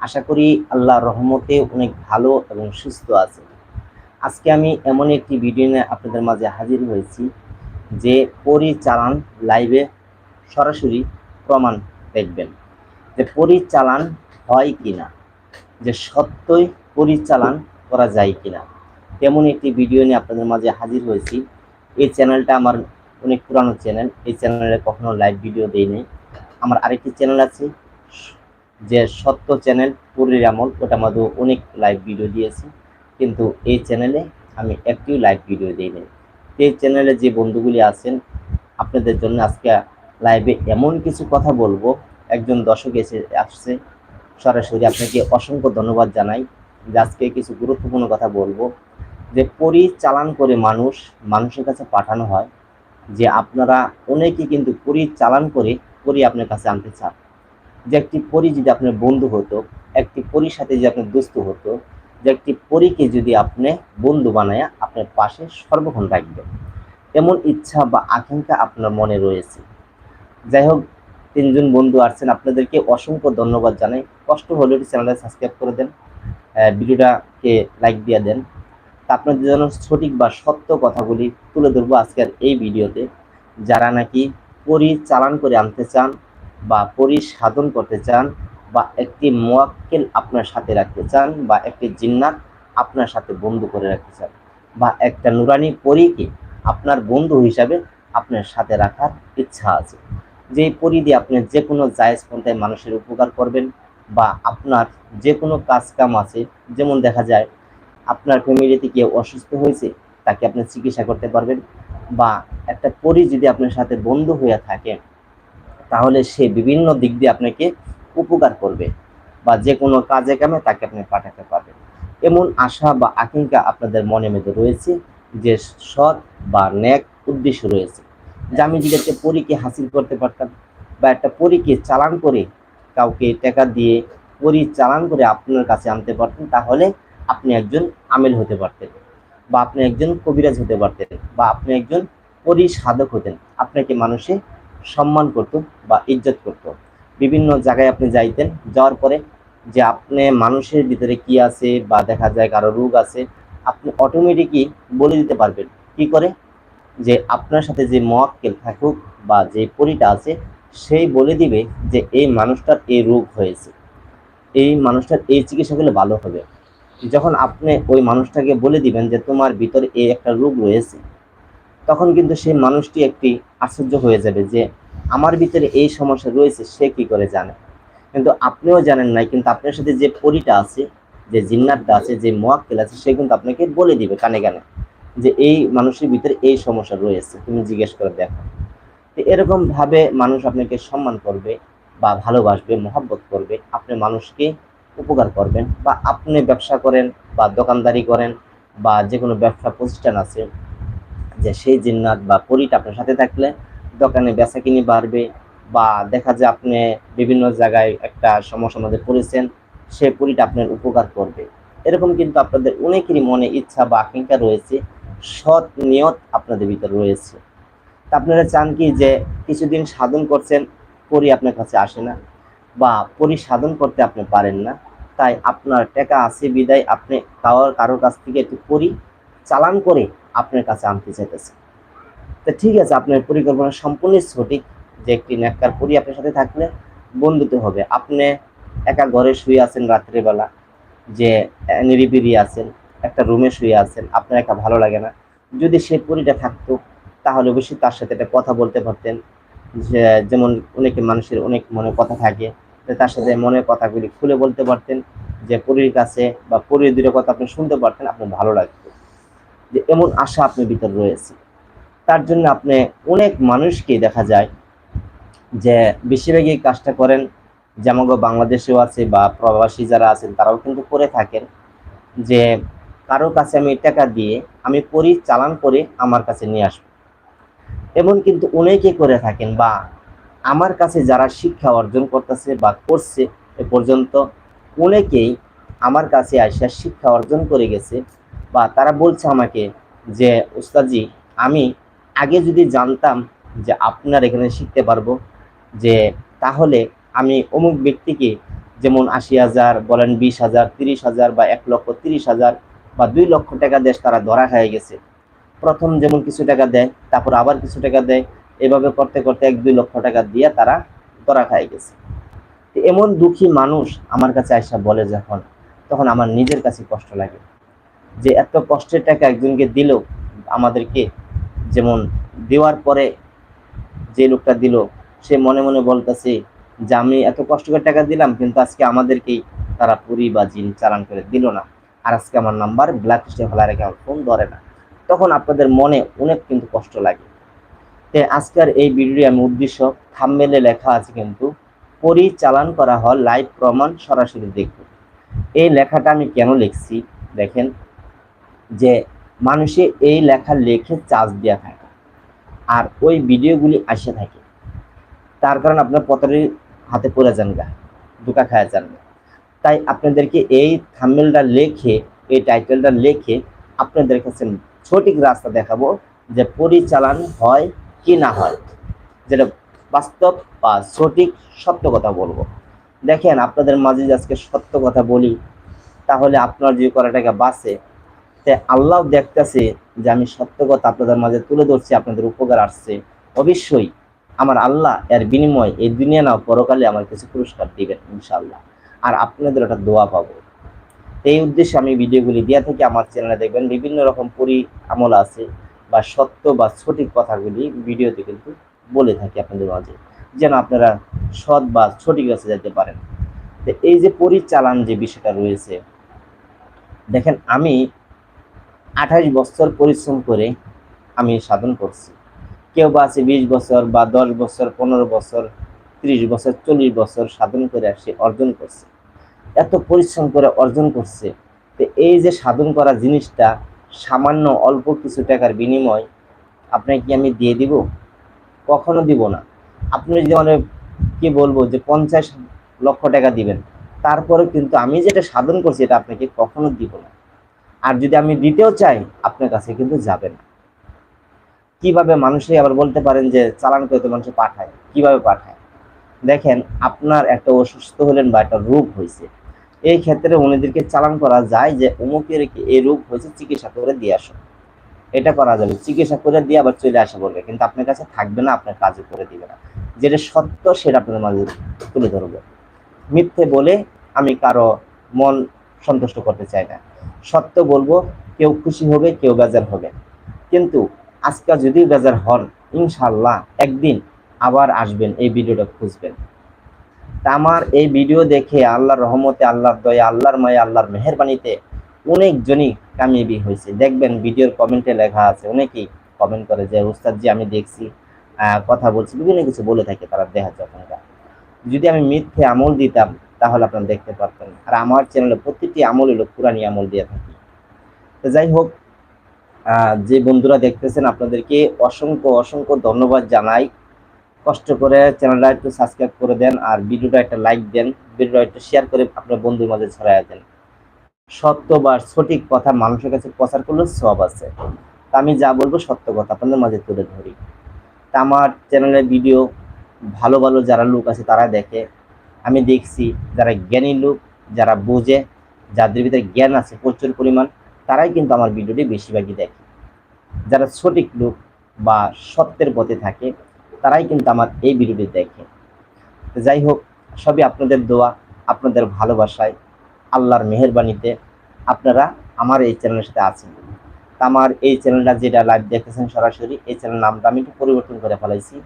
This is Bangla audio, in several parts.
আশা করি আল্লাহর রহমতে অনেক ভালো এবং সুস্থ আছে আজকে আমি এমন একটি ভিডিও নিয়ে আপনাদের মাঝে হাজির হয়েছি যে পরিচালান লাইভে সরাসরি প্রমাণ দেখবেন যে পরিচালান হয় কিনা, যে সত্যই পরিচালান করা যায় কিনা। তেমন একটি ভিডিও নিয়ে আপনাদের মাঝে হাজির হয়েছি। এই চ্যানেলটা আমার অনেক পুরানো চ্যানেল, এই চ্যানেলে কখনো লাইভ ভিডিও দেইনি। আমার আরেকটি চ্যানেল আছে যে সত্য চ্যানেল পুরীর আমল, ওটা মধ্যে অনেক লাইভ ভিডিও দিয়েছি। কিন্তু এই চ্যানেলে আমি একটিও লাইভ ভিডিও দিইনি এই চ্যানেলে যে বন্ধুগুলি আছেন, আপনাদের জন্য আজকে লাইভে এমন কিছু কথা বলব। একজন দর্শক এসে আসছে, সরাসরি আপনাকে অসংখ্য ধন্যবাদ জানাই। যে আজকে কিছু গুরুত্বপূর্ণ কথা বলব। যে পরি চালান করে মানুষ, মানুষের কাছে পাঠানো হয়, যে আপনারা অনেকে কিন্তু পরি চালান করে পরি আপনার কাছে আনতে চান। যে একটি পরি যদি আপনার বন্ধু হতো, একটি পরির সাথে যদি আপনার দোস্ত হতো, যে একটি পরীকে যদি আপনি বন্ধু বানায় আপনার পাশে সর্বক্ষণ রাখবেন। এমন ইচ্ছা বা আকাঙ্ক্ষা আপনার মনে রয়েছে। যাই হোক, তিনজন বন্ধু আসছেন, আপনাদেরকে অসংখ্য ধন্যবাদ জানাই। কষ্ট হলে চ্যানেলটা সাবস্ক্রাইব করে দেন ভিডিওটাকে লাইক দিয়ে দেন। তা আপনাদের জন্য সঠিক বা সত্য কথাগুলি তুলে ধরবো আজকের এই ভিডিওতে। যারা নাকি পরি চালান করে আনতে চান বা পরিসাধন করতে চান বা একটি মোয়াক্কেল আপনার সাথে রাখতে চান বা একটি জিন্নাত আপনার সাথে বন্ধু করে রাখতে চান বা একটা নুরানি পরীকে আপনার বন্ধু হিসাবে আপনার সাথে রাখার ইচ্ছা আছে। যে পরি দিয়ে আপনি যে কোনো জায়েজ পন্থায় মানুষের উপকার করবেন বা আপনার যে কোনো কাজ কাম আছে, যেমন দেখা যায় আপনার ফ্যামিলিতে কেউ অসুস্থ হয়েছে, তাকে আপনি চিকিৎসা করতে পারবেন বা একটা পরি যদি আপনার সাথে বন্ধু হয়ে থাকে তাহলে সে বিভিন্ন দিক দিয়ে আপনাকে উপকার করবে বা যে কোনো কাজে কামে তাকে আপনি পাঠাতে পারবেন। এমন আশা বা আকাঙ্ক্ষা আপনাদের মনে মধ্যে রয়েছে যে সৎ বা ন্যাক উদ্দেশ্য রয়েছে। যে আমি যদি একটা পরীকে হাসিল করতে পারতাম বা একটা পরীকে চালান করে কাউকে টাকা দিয়ে পরি চালান করে আপনার কাছে আনতে পারতেন, তাহলে আপনি একজন আমেল হতে পারতেন বা আপনি একজন কবিরাজ হতে পারতেন বা আপনি একজন পরিসাধক হতেন। আপনাকে মানুষে সম্মান করত বা ইজ্জত করত। বিভিন্ন জায়গায় আপনি যাইতেন, যাওয়ার পরে যে আপনি মানুষের ভিতরে কি আছে বা দেখা যায় কারও রোগ আছে, আপনি অটোমেটিকই বলে দিতে পারবেন। কি করে? যে আপনার সাথে যে মক্কেল থাকুক বা যে পরিটা আছে, সেই বলে দিবে যে এই মানুষটার এই রোগ হয়েছে। এই মানুষটার এই চিকিৎসা করলে ভালো হবে। যখন আপনি ওই মানুষটাকে বলে দিবেন যে তোমার ভিতরে এই একটা রোগ রয়েছে তখন কিন্তু সেই মানুষটি একটি আশ্চর্য হয়ে যাবে যে আমার ভিতরে এই সমস্যা রয়েছে, সে কি করে জানে? কিন্তু আপনিও জানেন নাই, কিন্তু আপনার সাথে যে পরিটা আছে, যে জিন্নাতটা আছে, যে মোয়াক্কেল আছে, সে কিন্তু আপনাকে বলে দিবে কানে কানে যে এই মানুষের ভিতরে এই সমস্যা রয়েছে। তুমি জিজ্ঞেস করে দেখো। তো এরকম ভাবে মানুষ আপনাকে সম্মান করবে বা ভালোবাসবে, মহব্বত করবে, আপনি মানুষকে উপকার করবেন বা আপনি ব্যবসা করেন বা দোকানদারি করেন বা যে কোনো ব্যবসা প্রতিষ্ঠান আছে যে সেই জিন্নাত বা পরিটা আপনার সাথে থাকলে দোকানে বেচা কিনি বাড়বে বা দেখা যায় আপনি বিভিন্ন জায়গায় একটা সমস্যার মধ্যে পড়েছেন, সে পরিটা আপনার উপকার করবে। এরকম কিন্তু আপনাদের অনেকেরই মনে ইচ্ছা বা আকাঙ্ক্ষা রয়েছে, সৎ নিয়ত আপনাদের ভিতরে রয়েছে। তা আপনারা চান কি যে কিছুদিন সাধন করছেন, পরি আপনার কাছে আসে না বা পরি সাধন করতে আপনি পারেন না, তাই আপনার টাকা আছে বিদায়, আপনি কারোর কাছ থেকে একটু পরি চালান করে আপনার কাছে আনতে চাইতেছে। তো ঠিক আছে আপনার পরিকল্পনা সম্পূর্ণ সঠিক যে একটি নেককার পরি আপনার সাথে থাকলে বন্ধুত্ব হবে। আপনি একা ঘরে শুয়ে আছেন রাত্রিবেলা যে আহ, আছেন একটা রুমে শুয়ে আছেন আপনার একা ভালো লাগে না। যদি সে পরিটা থাকতো তাহলে অবশ্যই তার সাথে একটা কথা বলতে পারতেন। যে যেমন অনেকে মানুষের অনেক মনে কথা থাকে তার সাথে মনের কথাগুলি খুলে বলতে পারতেন। যে পরীর কাছে বা পরীর দুটো কথা আপনি শুনতে পারতেন আপনার ভালো লাগতো। যে এমন আশা আপনার ভিতর রয়েছে। তার জন্য আপনি অনেক মানুষকে দেখা যায় যে বেশিরভাগই কাজটা করেন যেমন বাংলাদেশেও আছে বা প্রবাসী যারা আছেন তারাও কিন্তু করে থাকেন, যে কারও কাছে আমি টাকা দিয়ে আমি পরি চালান করে আমার কাছে নিয়ে আসব। এমন কিন্তু অনেকে করে থাকেন বা আমার কাছে যারা শিক্ষা অর্জন করতেছে বা করছে এ পর্যন্ত অনেকেই আমার কাছে আসা শিক্ষা অর্জন করে গেছে। বা তারা বলছে আমাকে যে উস্তাদজি আমি আগে যদি জানতাম যে আপনার এখানে শিখতে পারব, যে তাহলে আমি অমুক ব্যক্তিকে যেমন আশি হাজার বলেন বিশ হাজার, তিরিশ হাজার বা এক লক্ষ তিরিশ হাজার বা দুই লক্ষ টাকা দেশ তারা ধরা হয়ে গেছে। প্রথম যেমন কিছু টাকা দেয়, তারপর আবার কিছু টাকা দেয়, এভাবে করতে করতে এক দুই লক্ষ টাকা দিয়ে তারা ধরা খাই গেছে। এমন দুঃখী মানুষ আমার কাছে আয়সা বলে যখন, তখন আমার নিজের কাছে কষ্ট লাগে। যে এত কষ্টের টাকা একজনকে দিল আমাদেরকে, যেমন দেওয়ার পরে যে লোকটা দিল, সে মনে মনে বলতেছে যে আমি এত কষ্ট করে টাকা দিলাম, কিন্তু আজকে আমাদেরকেই তারা পুরি বা জিন চালান করে দিল না। আর আজকে আমার নাম্বার ব্ল্যাক লিস্টে ফেলা রেখে আমার ফোন ধরে না। তখন আপনাদের মনে অনেক কিন্তু কষ্ট লাগে। তো আজকের এই ভিডিও আমি উদ্দেশ্য থামমেলে লেখা আছে কিন্তু পরিচালন করা হয় লাইভ প্রমাণ সরাসরি দেখব। এই লেখাটা আমি কেন লিখছি? দেখেন যে মানুষে এই লেখা লেখে চার্জ দেওয়া থাকে। আর ওই ভিডিওগুলি আসে থাকে। তার কারণ আপনার পতরের হাতে পড়ে যান গা দুকা খায়া যান গা। তাই আপনাদেরকে এই থাম্বেলটা লেখে, এই টাইটেলটা লেখে আপনাদের কাছে সঠিক রাস্তা দেখাবো যে পরিচালন হয় কি না হয়। যেটা বাস্তব বা সঠিক সত্য কথা বলব। দেখেন, আপনাদের মাঝে আজকে সত্য কথা বলি, তাহলে আপনার যে করা টাকা বাঁচে তাই আল্লাহ দেখতেছে যে আমি সত্য কথা আপনাদের মাঝে তুলে ধরছি, আপনাদের উপকার আসছে। অবশ্যই আমার আল্লাহ এর বিনিময় এই দুনিয়া নাও পরকালে আমার কিছু পুরস্কার দিবেন ইনশাআল্লাহ। আর আপনাদের ওটা দোয়া পাবো। এই উদ্দেশ্যে আমি ভিডিওগুলি দিয়ে থাকি আমার চ্যানেলে দেখবেন বিভিন্ন রকম পরি আমল আছে বা সত্য বা সঠিক কথাগুলি ভিডিওতে কিন্তু বলে থাকি আপনাদের মাঝে, যেন আপনারা সৎ বা সঠিক কাছে যেতে পারেন। তো এই যে পরিচালন যে বিষয়টা রয়েছে, দেখেন আমি আঠাশ বছর পরিশ্রম করে আমি সাধন করছি। কেউ বা আছে বিশ বছর বা দশ বছর, পনেরো বছর, ত্রিশ বছর, চল্লিশ বছর সাধন করে সে অর্জন করছে। এত পরিশ্রম করে অর্জন করছে তো এই যে সাধন করা জিনিসটা সামান্য অল্প কিছু টাকার বিনিময় আপনাকে কি আমি দিয়ে দিব? কখনো দিব না। আপনি যদি মানে কি বলব যে পঞ্চাশ লক্ষ টাকা দিবেন তারপরে কিন্তু আমি যেটা সাধন করছি এটা আপনাকে কখনো দিব না। আর যদি আমি দিতেও চাই, আপনার কাছে কিন্তু যাবে না। কীভাবে মানুষে আবার বলতে পারেন যে, চালান করে তো মানুষে পাঠায়। কীভাবে পাঠায়? দেখেন, আপনার একটা অসুস্থ হলেন বা একটা রোগ হয়েছে। এই ক্ষেত্রে উনিদেরকে চালান করা যায় যে, অমুকের এই রোগ হয়েছে, চিকিৎসা করে দিয়ে আসো। এটা করা যাবে। চিকিৎসা করে দিয়ে আবার চলে আসা বলবে, কিন্তু আপনার কাছে থাকবে না, আপনার কাজে করে দিবে না। যেটা সত্য, সেটা আপনাদের মাঝে তুলে ধরবো। মিথ্যে বলে আমি কারও মন সন্তুষ্ট করতে চাই না। সত্য বলব, কেউ খুশি হবে, কেউ বেজার হবে। কিন্তু আজকে যদি বেজার হন ইনশাল্লাহ একদিন আবার আসবেন, এই ভিডিওটা খুঁজবেন। তা আমার এই ভিডিও দেখে আল্লাহর রহমতে, আল্লাহর দয়া, আল্লাহর মায়া, আল্লাহর মেহরবানিতে অনেকজনই কামিয়াবি হয়েছে। দেখবেন ভিডিওর কমেন্টে লেখা আছে, অনেকেই কমেন্ট করে যে উস্তাদ জি আমি দেখছি কথা বলছি। বিভিন্ন কিছু বলে থাকে তারা দেখা যখনকার যদি আমি মিথ্যে আমল দিতাম তাহলে আপনারা দেখতে পারতেন। আর আমার চ্যানেলে প্রতিটি আমল হলো পুরানি আমল দিয়ে থাকি। তো যাই হোক যে বন্ধুরা দেখতেছেন আপনাদেরকে অসংখ্য অসংখ্য ধন্যবাদ জানাই। কষ্ট করে চ্যানেলটা একটু সাবস্ক্রাইব করে দেন আর ভিডিওটা একটা লাইক দেন, ভিডিওটা একটু শেয়ার করে আপনার বন্ধুর মাঝে ছড়াইয়া দেন। সত্য বা সঠিক কথা মানুষের কাছে প্রচার করলে সব আছে। তা আমি যা বলব সত্য কথা আপনাদের মাঝে তুলে ধরি। তা আমার চ্যানেলের ভিডিও ভালো ভালো যারা লোক আছে তারা দেখে। আমি দেখছি যারা জ্ঞানী লোক, যারা বোঝে, যাদের ভিতরে জ্ঞান আছে প্রচুর পরিমাণ, তারাই কিন্তু আমার ভিডিওটি বেশিরভাগই দেখে। যারা সঠিক লোক বা সত্যের পথে থাকে, তারাই কিন্তু আমার এই ভিডিওটি দেখে। যাই হোক, সবই আপনাদের দোয়া, আপনাদের ভালোবাসায়, আল্লাহর মেহরবানিতে আপনারা আমার এই চ্যানেলের সাথে আছেন। আমার এই চ্যানেলটা যেটা লাইভ দেখতেছেন সরাসরি, এই চ্যানেল নামটা আমি একটু পরিবর্তন করে ফেলাইছি।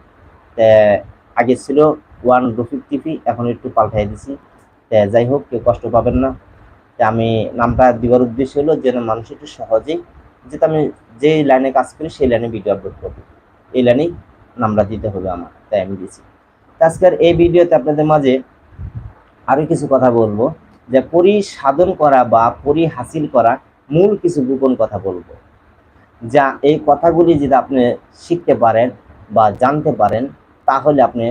আগে ছিল ওয়ান রফিক টিভি এখন একটু পাল্টাই দিছি। যাই হোক, কেউ কষ্ট পাবেন না। আমি নামটা দেওয়ার উদ্দেশ্য হলো যেন মানুষ একটু সহজেই যেটা আমি যে লাইনে কাজ করি, সেই লাইনে ভিডিও আপলোড করব। এই লাইনেই নামটা দিতে হবে আমার, তাই আমি দিছি। আজকের এই ভিডিওতে আপনাদের মাঝে আরও কিছু কথা বলব। যে পরি সাধন করা বা পরি হাসিল করা মূল কিছু গোপন কথা বলব। যা এই কথাগুলি যদি আপনি শিখতে পারেন বা জানতে পারেন, তাহলে আপনি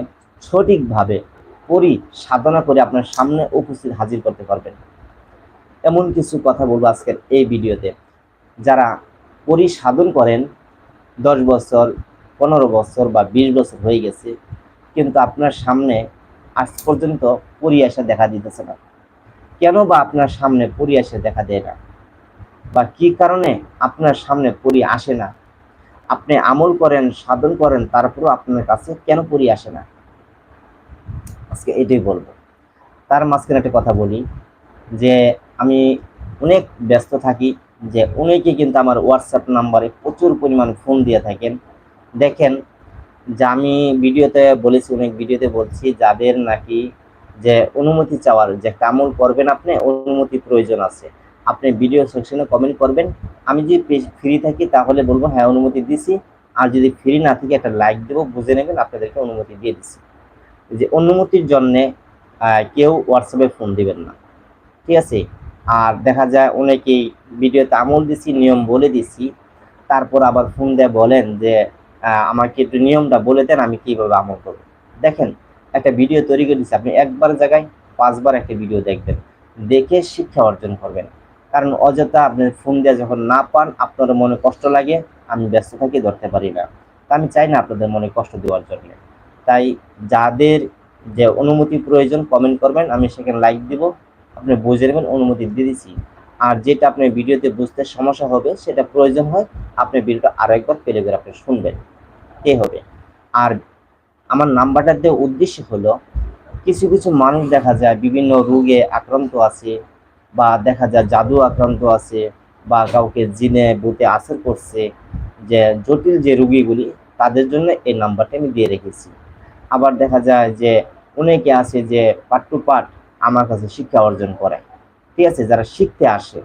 সঠিকভাবে পরি সাধনা করে আপনার সামনে উপস্থিত হাজির করতে পারবেন। এমন কিছু কথা বলব আজকের এই ভিডিওতে। যারা পরি সাধন করেন, দশ বছর, পনেরো বছর বা বিশ বছর হয়ে গেছে, কিন্তু আপনার সামনে আজ পর্যন্ত পরি এসে দেখা দিতেছে না। কেন বা আপনার সামনে পরি এসে দেখা দেয় না? বা কি কারণে আপনার সামনে পরি আসে না? আপনি আমল করেন, সাধন করেন, তারপরও আপনার কাছে কেন পরি আসে না? আজকে এটাই বলব। তার মাঝখানে একটা কথা বলি, যে আমি অনেক ব্যস্ত থাকি, যে অনেকে কিন্তু আমার হোয়াটসঅ্যাপ নাম্বারে প্রচুর পরিমাণ ফোন দিয়ে থাকেন। দেখেন, যে আমি ভিডিওতে বলেছি, অনেক ভিডিওতে বলছি, যাদের নাকি যে অনুমতি চাওয়ার যে কামল করবেন আপনি, অনুমতি প্রয়োজন আছে। আপনি ভিডিও সেকশনে কমেন্ট করবেন। আমি যদি ফ্রি থাকি, তাহলে বলব হ্যাঁ অনুমতি দিছি। আর যদি ফ্রি না থাকি, একটা লাইক দেবো, বুঝে নেবেন, আপনাদেরকে অনুমতি দিয়ে দিছি। যে অনুমতির জন্যে কেউ হোয়াটসঅ্যাপে ফোন দিবেন না। ঠিক আছে? আর দেখা যায় অনেকেই ভিডিওতে আমল দিছি, নিয়ম বলে দিছি, তারপর আবার ফোন দিয়ে বলেন যে আমাকে একটু নিয়মটা বলে দেন, আমি কীভাবে আমল করব। দেখেন, একটা ভিডিও তৈরি করে দিচ্ছি আপনি একবার জায়গায় পাঁচবার একটা ভিডিও দেখবেন। দেখে শিক্ষা অর্জন করবেন। কারণ অযথা আপনি ফোন দিয়ে যখন না পান, আপনার মনে কষ্ট লাগে, আমি ব্যস্ত থাকি, ধরতে পারি না। তা আমি চাই না আপনাদের মনে কষ্ট দেওয়ার জন্য। তাই যাদের যে অনুমতি প্রয়োজন কমেন্ট করবেন, আমি সেখানে লাইক দিব। আপনি বুঝে নেবেন, অনুমতি দিয়ে দিচ্ছি আর যেটা আপনার ভিডিওতে বুঝতে সমস্যা হবে, সেটা প্রয়োজন হয়, আপনি ভিডিওটা আরও একবার পেলে করে আপনি শুনবেন। এ হবে। আর আমার নাম্বারটা দেওয়ার উদ্দেশ্য হলো, কিছু কিছু মানুষ দেখা যায় বিভিন্ন রোগে আক্রান্ত আছে, বা দেখা যায় জাদু আক্রান্ত আছে, বা কাউকে জিনে বুতে আসর করছে, যে জটিল যে রুগীগুলি, তাদের জন্য এই নাম্বারটা আমি দিয়ে রেখেছি। আবার দেখা যায় যে অনেকে আছে যে পার্ট টু পাট আমার কাছে শিক্ষা অর্জন করে। ঠিক আছে, যারা শিখতে আসে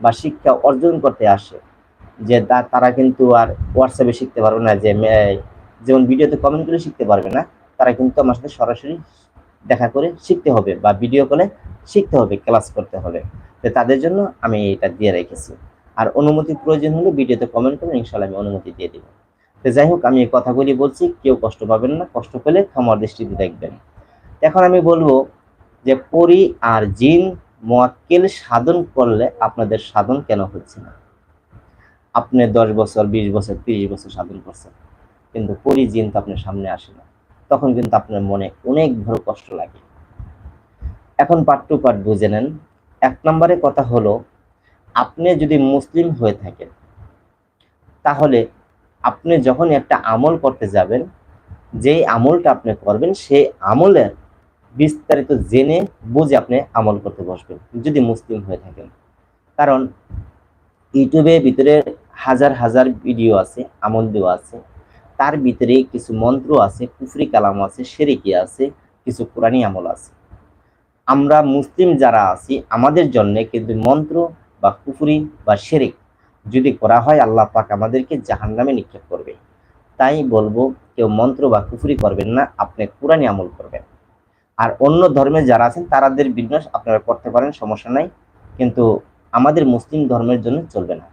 বা শিক্ষা অর্জন করতে আসে, যে তারা কিন্তু আর হোয়াটসঅ্যাপে শিখতে পারবে না, যে যেমন ভিডিওতে কমেন্ট করে শিখতে পারবে না, তারা কিন্তু আমার সাথে সরাসরি দেখা করে শিখতে হবে বা ভিডিও কলে শিখতে হবে ক্লাস করতে হবে। তো তাদের জন্য আমি এটা দিয়ে রেখেছি। আর অনুমতি প্রয়োজন হলে ভিডিওতে কমেন্ট করুন ইনশাল্লাহ আমি অনুমতি দিয়ে দিব। তো যাই হোক, আমি এই কথাগুলি বলছি, কেউ কষ্ট পাবেন না, কষ্ট পেলে ক্ষমার দৃষ্টিতে দেখবেন। এখন আমি বলব যে পরি আর জিন মোয়াক্কেল সাধন করলে আপনাদের সাধন কেন হচ্ছে না? আপনি দশ বছর, বিশ বছর, তিরিশ বছর সাধন করছেন, কিন্তু পরি জিন তো আপনার সামনে আসে না। তখন কিন্তু আপনার মনে অনেক বড় কষ্ট লাগে। এখন পার্ট টু পার্ট বুঝে নেন। এক নম্বরে কথা হলো, আপনি যদি মুসলিম হয়ে থাকেন, তাহলে আপনি যখন একটা আমল করতে যাবেন, যেই আমলটা আপনি করবেন, সেই আমলের বিস্তারিত জেনে বুঝে আপনি আমল করতে বসবেন, যদি মুসলিম হয়ে থাকেন। কারণ ইউটিউবের ভিতরে হাজার হাজার ভিডিও আছে, আমল দেওয়া আছে, তার ভিতরে কিছু মন্ত্র আছে, কুফরি কালাম আছে, সেরেকি আছে, কিছু কোরআনি আমল আছে। আমরা মুসলিম যারা আছি, আমাদের জন্য কিন্তু মন্ত্র বা কুফরি বা শেরেক যদি করা হয় আল্লাহ পাক আমাদেরকে জাহান নামে নিক্ষেপ করবে তাই বলব, কেউ মন্ত্র বা কুফুরি করবেন না, আপনি কোরআনি আমল করবেন। আর অন্য ধর্মে যারা আছেন, তারাদের বিন্যাস আপনারা করতে পারেন, সমস্যা নাই। কিন্তু আমাদের মুসলিম ধর্মের জন্য চলবে না।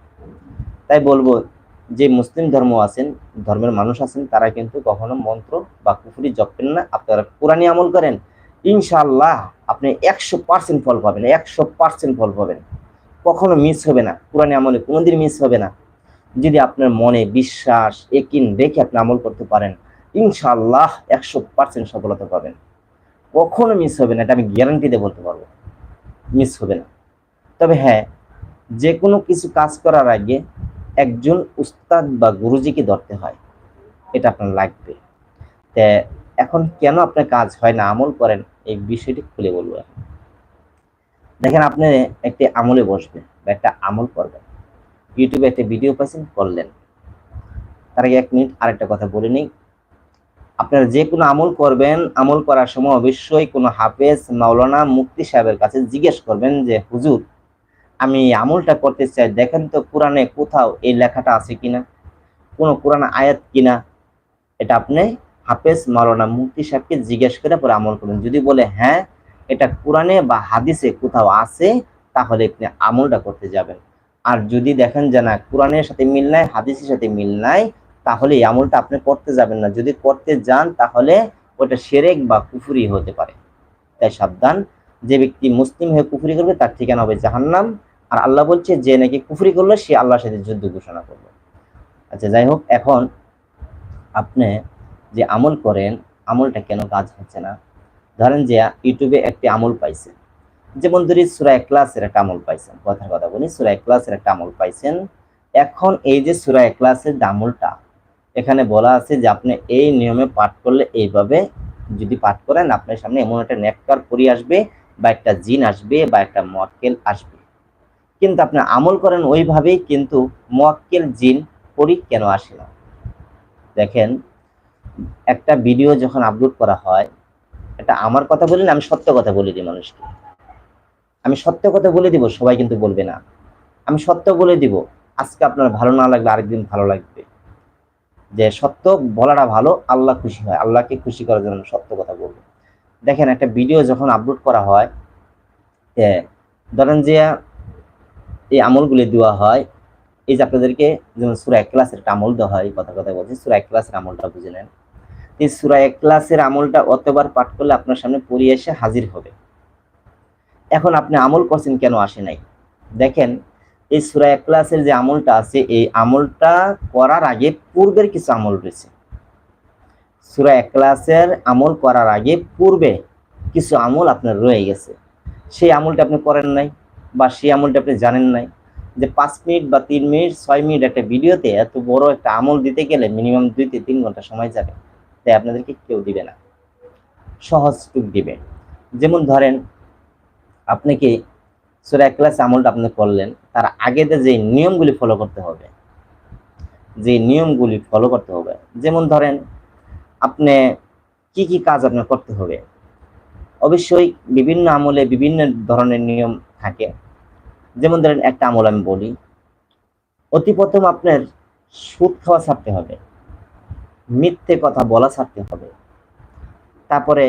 তাই বলব, যে মুসলিম ধর্ম আছেন, ধর্মের মানুষ আছেন, তারা কিন্তু কখনো মন্ত্র বা কুফুরি জপেন না। আপনারা কোরআনি আমল করেন ইনশাল্লাহ আপনি একশো পার্সেন্ট ফল পাবেন, একশো পার্সেন্ট ফল পাবেন। কখনো মিস হবে না। কোরআনি আমলে কোনোদিন মিস হবে না। যদি আপনার মনে বিশ্বাস, একিন রেখে আপনি আমল করতে পারেন ইনশাল্লাহ একশো পার্সেন্ট সফলতা পাবেন। কখনো মিস হবে না, এটা আমি গ্যারান্টি দিয়ে বলতে পারব। মিস হবে না। তবে হ্যাঁ যে কোনো কিছু কাজ করার আগে একজন উস্তাদ বা গুরুজিকে ধরতে হয়। এটা আপনার লাগবে। তে এখন কেন আপনার কাজ হয় না, আমল করেন, এই বিষয়টি খুলে বলব দেখেন আপনি একটি আমলে বসবেন বা একটা আমল করবেন। ইউটিউবে একটা ভিডিও পাইছেন করলেন। তার আগে এক মিনিট আরেকটা কথা বলে নিই। আপনারা যে কোনো আমল করবেন, আমল করার সময় অবশ্যই কোনো হাফেজ মাওলানা মুক্তি সাহেবের কাছে জিজ্ঞেস করবেন যে, হুজুর, আমি আমলটা করতে চাই, দেখেন তো কোরআনে কোথাও এই লেখাটা আছে কিনা? কোনো কোরআন আয়াত কিনা? এটা আপনি হাফেজ মাওলানা মুক্তি সাহেবকে জিজ্ঞেস করে পরে আমল করবেন। যদি বলে হ্যাঁ এটা কোরআনে বা হাদিসে কোথাও আছে, তাহলে আপনি আমলটা করতে যাবেন। আর যদি দেখেন যে না, কোরআনের সাথে মিল নাই, হাদিসের সাথে মিল নাই, তাহলে এই আমলটা আপনি করতে যাবেন না। যদি করতে যান, তাহলে ওটা সেরেক বা কুফুরি হতে পারে। তাই সাবধান, যে ব্যক্তি মুসলিম হয়ে কুফুরি করবে, তার ঠিকানা হবে জাহান্নাম। আর আল্লাহ বলছে যে নাকি কুফুরি করল সে আল্লাহর সাথে যুদ্ধ ঘোষণা করল আচ্ছা যাই হোক, এখন আপনি যে আমল করেন, আমলটা কেন কাজ হচ্ছে না? ধরেন যে ইউটিউবে একটি আমল পাইছেন। যেমন ধরি সুরা ক্লাসের একটা আমল পাইছেন, কথার কথা বলি, সুরা ক্লাসের একটা আমল পাইছেন। এখন এই যে সুরা ক্লাসের আমলটা, এখানে বলা আছে যে আপনি এই নিয়মে পাঠ করলে এইভাবে যদি পাঠ করেন, আপনার সামনে এমন একটা নেককার পরি আসবে বা একটা জিন আসবে বা একটা মক্কেল আসবে। কিন্তু আপনি আমল করেন ওইভাবেই কিন্তু মক্কেল জিন পরি কেন আসে না? দেখেন, একটা ভিডিও যখন আপলোড করা হয় এটা আমার কথা বলি না, আমি সত্য কথা বলে দিই মানুষকে। আমি সত্য কথা বলে দিব, সবাই কিন্তু বলবে না। আমি সত্য বলে দিব, আজকে আপনার ভালো না লাগবে আরেকদিন ভালো লাগবে। যে সত্য বলাটা ভালো, আল্লাহ খুশি হয়। আল্লাহকে খুশি করার জন্য সত্য কথা বলব। দেখেন, একটা ভিডিও যখন আপলোড করা হয় ধরেন যে এই আমলগুলি দেওয়া হয়, এই যে আপনাদেরকে যেমন সুরা এক ক্লাসের একটা আমল দেওয়া হয় কথা কথা বলছি, সুরা এক ক্লাসের আমলটা বুঝে নেন। এই সুরা এক ক্লাসের আমলটা অতবার পাঠ করলে আপনার সামনে পড়িয়ে এসে হাজির হবে। এখন আপনি আমল করছেন কেন আসে নাই? দেখেন, এই সুরা এক ক্লাসের যে আমলটা আছে, এই আমলটা করার আগে পূর্বের কিছু আমল রয়েছে। সুরা এক ক্লাসের আমল করার আগে পূর্বে কিছু আমল আপনার রয়ে গেছে। সেই আমলটা আপনি করেন নাই বা সেই আমলটা আপনি জানেন নাই যে পাঁচ মিনিট বা তিন মিনিট, ছয় মিনিট একটা ভিডিওতে এত বড় একটা আমল দিতে গেলে মিনিমাম দুই থেকে তিন ঘণ্টা সময় যাবে। তাই আপনাদেরকে কেউ দিবে না। সহজ টুক দিবে। যেমন ধরেন, আপনি কি সুরা ক্লাস আমলটা আপনি করলেন, তার আগেতে যে নিয়মগুলি ফলো করতে হবে, যে নিয়মগুলি ফলো করতে হবে, যেমন ধরেন, আপনি কি কি কাজ আপনার করতে হবে, অবশ্যই বিভিন্ন আমলে বিভিন্ন ধরনের নিয়ম থাকে। যেমন ধরেন, একটা আমল আমি বলি, অতি প্রথম আপনার সুদ খাওয়া ছাড়তে হবে। মিথ্যে কথা বলা ছাড়তে হবে। তারপরে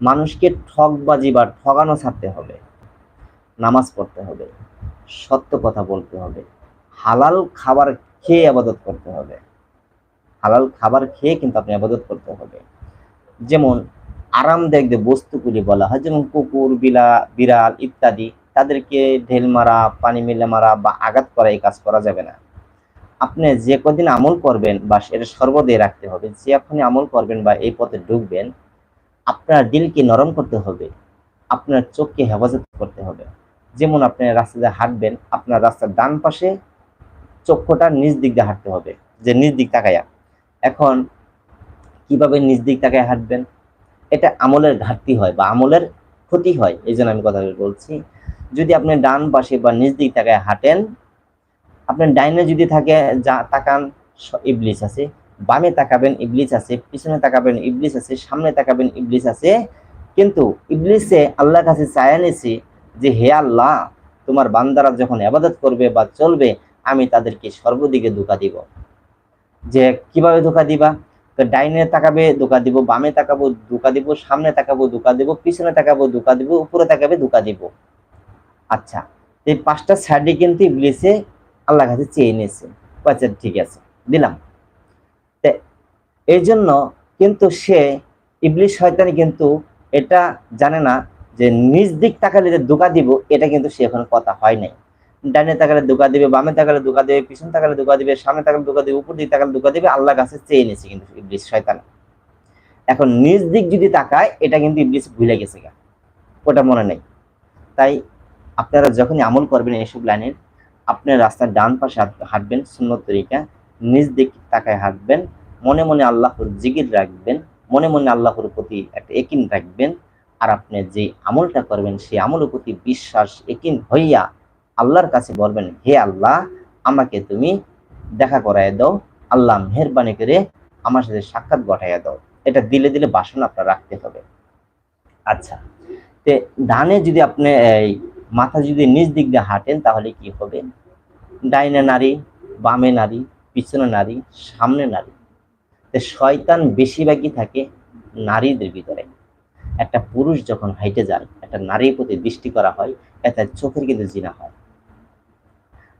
মানুষকে ঠকবাজি বা ঠগানো ছাড়তে হবে। নামাজ পড়তে হবে, সত্য কথা বলতে হবে, হালাল খাবার খেয়ে আবাদত করতে হবে। হালাল খাবার খেয়ে কিন্তু আপনি আবাদত করতে হবে। যেমন আরামদায়ক যে বস্তুগুলি বলা হয়, যেমন কুকুর, বিলা, বিড়াল ইত্যাদি, তাদেরকে ঢেল মারা, পানি মিলে মারা বা আঘাত করা এই কাজ করা যাবে না। আপনি যে কদিন আমল করবেন বা এটা সর্বদাই রাখতে হবে, যে আপনি আমল করবেন বা এই পথে ঢুকবেন, আপনার দিলকে নরম করতে হবে, আপনার চোখকে হেফাজত করতে হবে। যেমন আপনি রাস্তা দিয়ে হাঁটবেন, আপনার রাস্তার ডান পাশে চক্ষুটা নিজ দিক দিয়ে হাঁটতে হবে, যে নিজ দিক তাকায়া। এখন কীভাবে নিজ দিক তাকায় হাঁটবেন? এটা আমলের ঘাটতি হয় বা আমলের ক্ষতি হয়, এই জন্য আমি কথা বলছি। যদি আপনি ডান পাশে বা নিজ দিক তাকায় হাঁটেন আপনার ডাইনে যদি থাকে, যা তাকান ইবলিস আছে, বামে তাকাবেন, ইবলিস আছে, পিছনে তাকাবেন, ইবলিস আছে, সামনে তাকাবেন, ইবলিস আছে। কিন্তু ইবলিসে আল্লাহর কাছে চায়া নিছি যে, হে আল্লাহ, তোমার বান্দারা যখন আবাদত করবে বা চলবে, আমি তাদেরকে সর্বদিকে ধোকা দিব। যে, কীভাবে ধোকা দিবা? তো ডাইনে তাকাবে, ধোকা দিব, বামে তাকাবো, ধোকা দিব, সামনে তাকাবো, ধোকা দিব, পিছনে তাকাবো, ধোকা দিব, উপরে তাকাবে, ধোকা দিব। আচ্ছা এই পাঁচটা সাইডে কিন্তু ইবলিসে আল্লাহ কাছে চেয়ে নিয়েছে। আচ্ছা ঠিক আছে, দিলাম। এই জন্য কিন্তু সে ইবলিস শয়তানি কিন্তু এটা জানে না যে নিজ দিক তাকালে যে দোকা দিব, এটা কিন্তু সে এখন কথা হয় নাই। ডানে তাকালে দোকা দিবে, বামে তাকালে দোকা দিবে, পিছনে তাকালে দোকা দিবে, সামনে তাকালে ধোকা দিবে, উপর দিক তাকালে দোকা দিবে আল্লাহ কাছে চেয়ে নিয়েছে কিন্তু ইবলিস শয়তান। এখন নিজ দিক যদি তাকায়, এটা কিন্তু ইবলিস ভুলে গেছে ওটা মনে নেই। তাই আপনারা যখনই আমল করবেন এইসব লাইনের আপনার রাস্তার ডান পাশে হাঁটবেন, সুন্নত তরিকা। নিজ দিক তাকায় হাঁটবেন। মনে মনে আল্লাহর জিগির রাখবেন। মনে মনে আল্লাহর প্রতি একটা একিন রাখবেন। আর আপনি যে আমলটা করবেন, সেই আমলের প্রতি বিশ্বাস একিন হইয়া আল্লাহর কাছে বলবেন, হে আল্লাহ, আমাকে তুমি দেখা করায় দাও। আল্লাহ মেহরবানি করে আমার সাথে সাক্ষাৎ ঘটাইয়া দাও। এটা দিলে দিলে বাসন আপনার রাখতে হবে। আচ্ছা। তে ডানে যদি আপনি এই মাথা যদি নিজ দিক দিয়ে হাঁটেন, তাহলে কি হবে? ডাইনে নারী, বামে নারী, পিছনে নারী, সামনে নারী। তো শয়তান বেশিরভাগই থাকে নারীদের ভিতরে। একটা পুরুষ যখন হাইটে যায় একটা নারীর প্রতি দৃষ্টি করা হয় এতে চোখের কিন্তু জিনা হয়।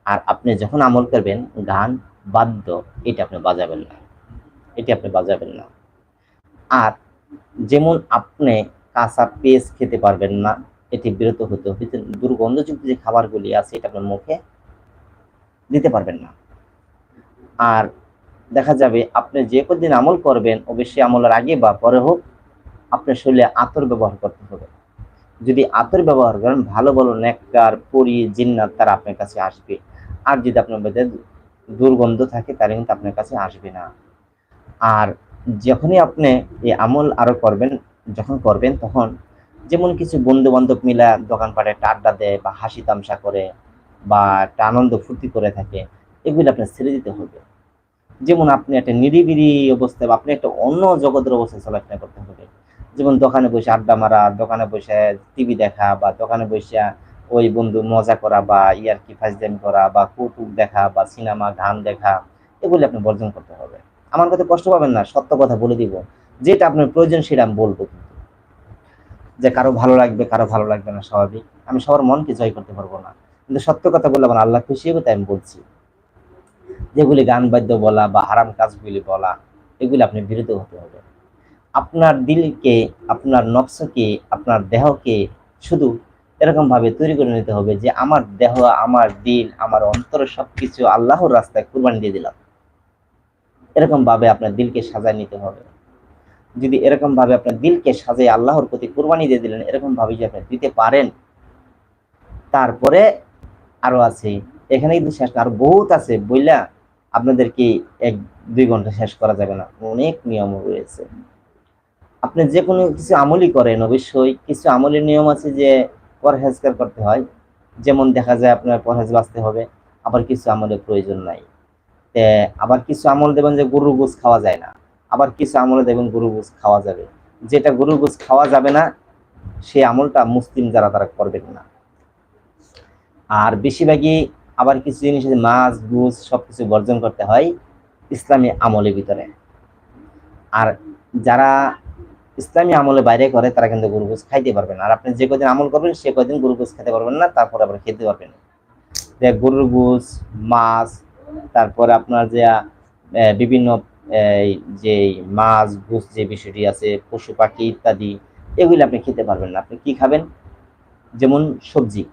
আর আপনি যখন আমল করবেন, গান, বাদ্য, এটা আপনি বাজাবেন না। এটি আপনি বাজাবেন না। আর যেমন আপনি কাঁচা পেঁয়াজ খেতে পারবেন না এটি বিরত হতে হবে। দুর্গন্ধযুক্ত যে খাবারগুলি আছে, এটা আপনার মুখে দিতে পারবেন না। আর দেখা যাবে আপনি যে কদিন আমল করবেন, অবশ্যই আমলের আগে বা পরে হোক, আপনার শরীরে আতর ব্যবহার করতে হবে। যদি আতর ব্যবহার করেন, ভালো ভালো নেককার, পরি, জিন্নাত তারা আপনার কাছে আসবে। আর যদি আপনার মধ্যে দুর্গন্ধ থাকে তাহলে কিন্তু আপনার কাছে আসবে না। আর যখনই আপনি এই আমল আরও করবেন, যখন করবেন, তখন যেমন কিছু বন্ধু বান্ধব মিলা দোকানপাটে একটা আড্ডা দেয় বা হাসি তামসা করে বা একটা আনন্দ ফুর্তি করে থাকে, এগুলো আপনার ছেড়ে দিতে হবে। যেমন আপনি একটা নিরিবিরি অবস্থায় বা আপনি একটা অন্য জগতের অবস্থায় চলাফেরা করতে হবে। যেমন দোকানে বসে আড্ডা মারা, দোকানে বসে টিভি দেখা বা দোকানে বসে ওই বন্ধু মজা করা বা ইয়ার কি ফাজদামি করা বা কৌতুক দেখা বা সিনেমা, গান দেখা, এগুলি আপনি বর্জন করতে হবে। আমার কথা কষ্ট পাবেন না, সত্য কথা বলে দিব। যেটা আপনার প্রয়োজন সেটা আমি বলব কিন্তু। যে কারও ভালো লাগবে, কারও ভালো লাগবে না স্বাভাবিক। আমি সবার মনকে জয় করতে পারব না। কিন্তু সত্য কথা বলে আমার আল্লাহ খুশি হবে, তাই আমি বলছি। যেগুলি গান বাদ্য বলা বা হারাম কাজগুলি বলা, এগুলি আপনি বিরত হতে হবে। আপনার দিলকে, আপনার নকশাকে আপনার দেহকে শুধু এরকম ভাবে তৈরি করে নিতে হবে যে আমার দেহ, আমার দিল, আমার অন্তর সবকিছু আল্লাহর রাস্তায় কুরবানি দিয়ে দিলাম। এরকম ভাবে আপনার দিলকে সাজায় নিতে হবে। যদি এরকম ভাবে আপনার দিলকে সাজায় আল্লাহর প্রতি কুরবানি দিয়ে দিলেন, এরকম ভাবে যদি আপনি দিতে পারেন, তারপরে আরও আছে। এখানে কিন্তু শেষ আরও বহুত আছে। বইলা আপনাদেরকে এক, দুই ঘণ্টা শেষ করা যাবে না? অনেক নিয়ম রয়েছে। আপনি যে কোনো কিছু আমলই করেন, অবশ্যই কিছু আমলের নিয়ম আছে যে পরহেজগার করতে হয়। যেমন দেখা যায় আপনার পরহেজ বাঁচতে হবে, আবার কিছু আমলের প্রয়োজন নাই। আবার কিছু আমল দেবেন যে গরুর গোস খাওয়া যায় না। আবার কিছু আমলে দেবেন গরুর গোস খাওয়া যাবে। যেটা গরুর গোস খাওয়া যাবে না, সেই আমলটা মুসলিম যারা, তারা করবেন না। আর বেশিরভাগই আবার কিছু জিনিস মাছ গুছ সবকিছু বর্জন করতে হয় ইসলামী আমলের ভিতরে। আর যারা ইসলামী আমলে বাইরে করে, তারা কিন্তু গরু গোস খাইতে পারবেন আর আপনি যে কদিন আমল করবেন, সে কদিন গরু গোস খেতে পারবেন না, তারপর আবার খেতে পারবেন গরুর গোস মাছ, তারপরে আপনার যে বিভিন্ন যে মাছ গোস যে বিষয়টি আছে, পশু পাখি ইত্যাদি, এগুলি আপনি খেতে পারবেন না। আপনি কি খাবেন? যেমন সবজি।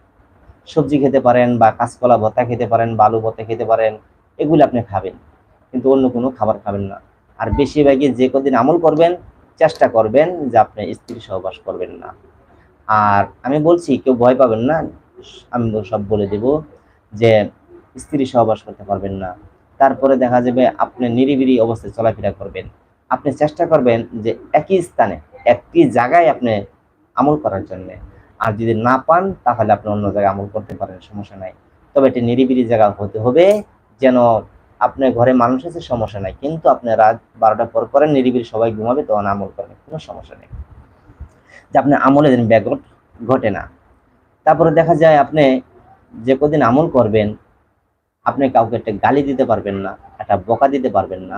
সবজি খেতে পারেন বা কাঁচকলা ভর্তা খেতে পারেন বালু ভর্তা খেতে পারেন, এগুলি আপনি খাবেন। কিন্তু অন্য কোনো খাবার খাবেন না। আর বেশিরভাগই যে কদিন আমল করবেন, চেষ্টা করবেন যে আপনি স্ত্রী সহবাস করবেন না। আর আমি বলছি, কেউ ভয় পাবেন না। আমি সব বলে দেব যে স্ত্রী সহবাস করতে পারবেন না। তারপরে দেখা যাবে আপনি নিরিবিরি অবস্থায় চলাফেরা করবেন। আপনি চেষ্টা করবেন যে একই স্থানে, একই জায়গায় আপনি আমল করার জন্য। আর যদি না পান, তাহলে আপনি অন্য জায়গায় আমল করতে পারেন, সমস্যা নাই। তবে এটি নিরিবিলি জায়গা হতে হবে, যেন আপনার ঘরে মানুষ আছে, সমস্যা নাই। কিন্তু আপনি রাত বারোটা পর করেন নিরিবিলি সবাই ঘুমাবে, তখন আমল করেন কোনো সমস্যা নেই। যে আপনি আমলে যেন ব্যাঘট ঘটে না। তারপরে দেখা যায় আপনি যে কদিন আমল করবেন আপনি কাউকে একটা গালি দিতে পারবেন না, একটা বকা দিতে পারবেন না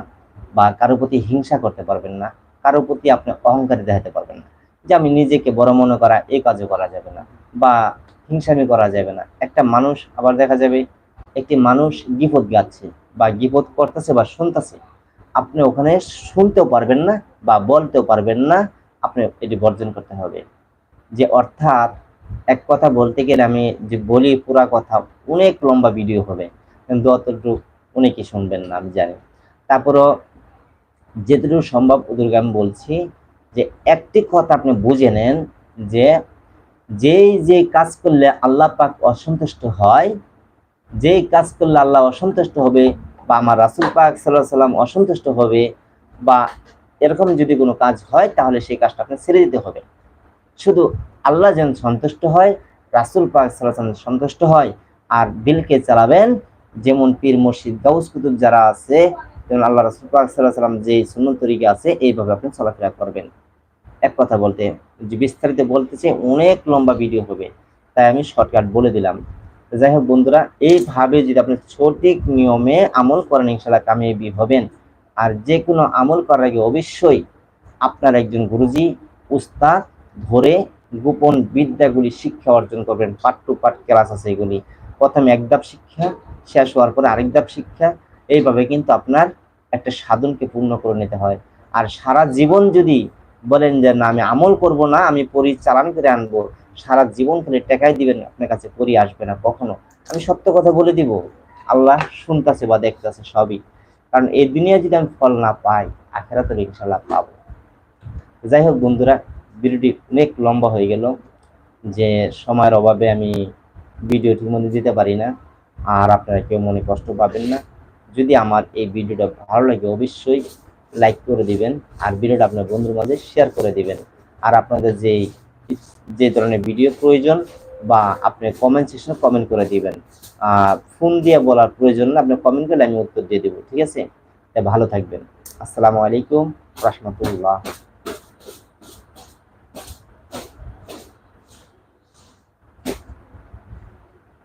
বা কারও প্রতি হিংসা করতে পারবেন না কারও প্রতি আপনি অহংকারী দেখাতে পারবেন না। যে আমি নিজেকে বড় মনে করা এই কাজও করা যাবে না বা হিংসামি করা যাবে না। একটা মানুষ আবার দেখা যাবে, একটি মানুষ গিপদ গাচ্ছে বা গিপদ করতেছে বা শুনতেছে। আপনি ওখানে শুনতেও পারবেন না বা বলতেও পারবেন না, আপনি এটি বর্জন করতে হবে। যে অর্থাৎ এক কথা বলতে গেলে আমি যে বলি পুরা কথা অনেক লম্বা ভিডিও হবে। কিন্তু অতটুকু অনেকে শুনবেন না, আমি জানি। তারপরও যেটুকু সম্ভব ওদেরকে আমি বলছি যে একটি কথা আপনি বুঝে নেন যে যেই যে কাজ করলে আল্লাহ পাক অসন্তুষ্ট হয়, যেই কাজ করলে আল্লাহ অসন্তুষ্ট হবে বা আমার রাসুল পাক সাল্লাহ সাল্লাম অসন্তুষ্ট হবে বা এরকম যদি কোনো কাজ হয় তাহলে সেই কাজটা আপনি ছেড়ে দিতে হবে। শুধু আল্লাহ যেন সন্তুষ্ট হয়, রাসুল পাক সাল্লাহ সন্তুষ্ট হয় আর দিলকে চালাবেন যেমন পীর মসজিদ গাউস কুতুব যারা আছে, যেমন আল্লাহ রাসুল সাল্লাম যে সুন্নত তরিকা আছে, এইভাবে আপনি চলাফেরা করবেন। এক কথা বলতে বিস্তারিত বলতেছে, অনেক লম্বা ভিডিও হবে, তাই আমি শর্টকাট বলে দিলাম। যাই হোক বন্ধুরা, এইভাবে যদি আপনি সঠিক নিয়মে আমল করেন ইনশাল্লাহ কামিয়াবি হবেন। আর যে কোনো আমল করার আগে অবশ্যই আপনার একজন গুরুজি, উস্তাদ ধরে গোপন বিদ্যাগুলি শিক্ষা অর্জন করবেন, পাঠ টু পাঠ ক্লাস আছে এগুলি। প্রথমে এক ধাপ শিক্ষা শেষ হওয়ার পরে আরেক ধাপ শিক্ষা, এইভাবে কিন্তু আপনার একটা সাধনকে পূর্ণ করে নিতে হয়। আর সারা জীবন যদি বলেন যে, না, আমি আমল করব না, আমি পরিচালন করে আনব। সারা জীবন খালি টেকাই দিবেন, আপনার কাছে পরি আসবে না কখনো। আমি সত্য কথা বলে দিব, আল্লাহ শুনতেছে বা দেখতেছে সবই। কারণ এই দুনিয়া যদি আমি ফল না পাই আখেরা তো ইনশাল্লাহ পাবো। যাই হোক বন্ধুরা, ভিডিওটি অনেক লম্বা হয়ে গেল, যে সময়ের অভাবে আমি ভিডিও ঠিক মতো দিতে পারি না। আর আপনারা কেউ মনে কষ্ট পাবেন না। যদি আমার এই ভিডিওটা ভালো লাগে, অবশ্যই লাইক করে দিবেন আর ভিডিওটা আপনার বন্ধুর মাঝে শেয়ার করে দিবেন। আর আপনাদের যেই যে ধরনের ভিডিও প্রয়োজন বা আপনি কমেন্ট সেকশনে কমেন্ট করে দিবেন। ফোন দিয়ে বলার প্রয়োজন না আপনি কমেন্ট করলে আমি উত্তর দিয়ে দেবো, ঠিক আছে? ভালো থাকবেন। আসসালামু আলাইকুম, রহমতুল্লাহ।